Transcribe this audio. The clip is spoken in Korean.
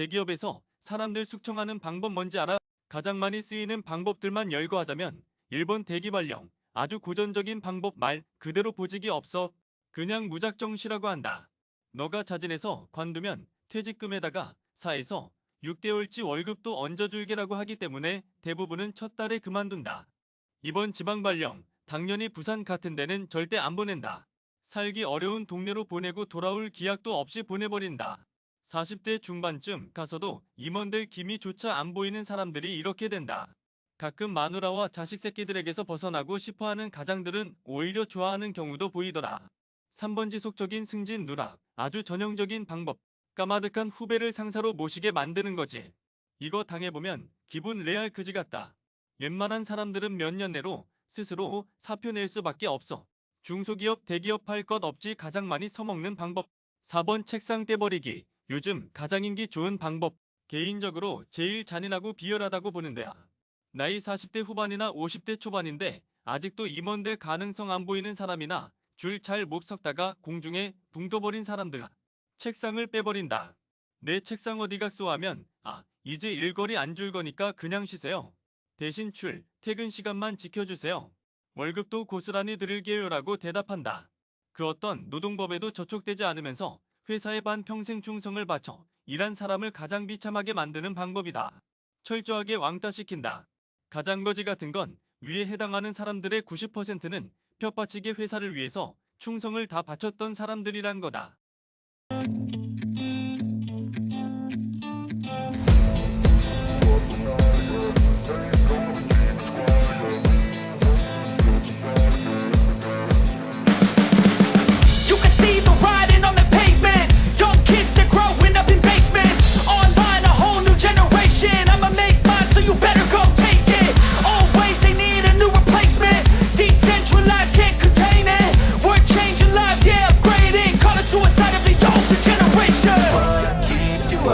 대기업에서 사람들 숙청하는 방법 뭔지 알아? 가장 많이 쓰이는 방법들만 열거하자면 1번 대기 발령. 아주 고전적인 방법 말 그대로 보직이 없어. 그냥 무작정 쉬라고 한다. 너가 자진해서 관두면 퇴직금에다가 4에서 6개월치 월급도 얹어줄게라고 하기 때문에 대부분은 첫 달에 그만둔다. 이번 지방 발령, 당연히 부산 같은 데는 절대 안 보낸다. 살기 어려운 동네로 보내고 돌아올 기약도 없이 보내버린다. 40대 중반쯤 가서도 임원들 기미조차 안 보이는 사람들이 이렇게 된다. 가끔 마누라와 자식 새끼들에게서 벗어나고 싶어하는 가장들은 오히려 좋아하는 경우도 보이더라. 3번 지속적인 승진 누락, 아주 전형적인 방법. 까마득한 후배를 상사로 모시게 만드는 거지. 이거 당해보면 기분 레알 그지 같다. 웬만한 사람들은 몇 년 내로 스스로 사표 낼 수밖에 없어. 중소기업, 대기업 할 것 없지 가장 많이 써먹는 방법. 4번 책상 떼버리기. 요즘 가장 인기 좋은 방법. 개인적으로 제일 잔인하고 비열하다고 보는데야. 나이 40대 후반이나 50대 초반인데 아직도 임원 될 가능성 안 보이는 사람이나 줄 잘 못 섰다가 공중에 붕 떠버린 사람들. 책상을 빼버린다. 내 책상 어디 갔소 하면 아 이제 일거리 안 줄 거니까 그냥 쉬세요. 대신 출, 퇴근 시간만 지켜주세요. 월급도 고스란히 드릴게요라고 대답한다. 그 어떤 노동법에도 저촉되지 않으면서 회사에 반평생 충성을 바쳐 일한 사람을 가장 비참하게 만드는 방법이다. 철저하게 왕따시킨다. 가장 거지 같은 건 위에 해당하는 사람들의 90%는 펴빠치게 회사를 위해서 충성을 다 바쳤던 사람들이란 거다.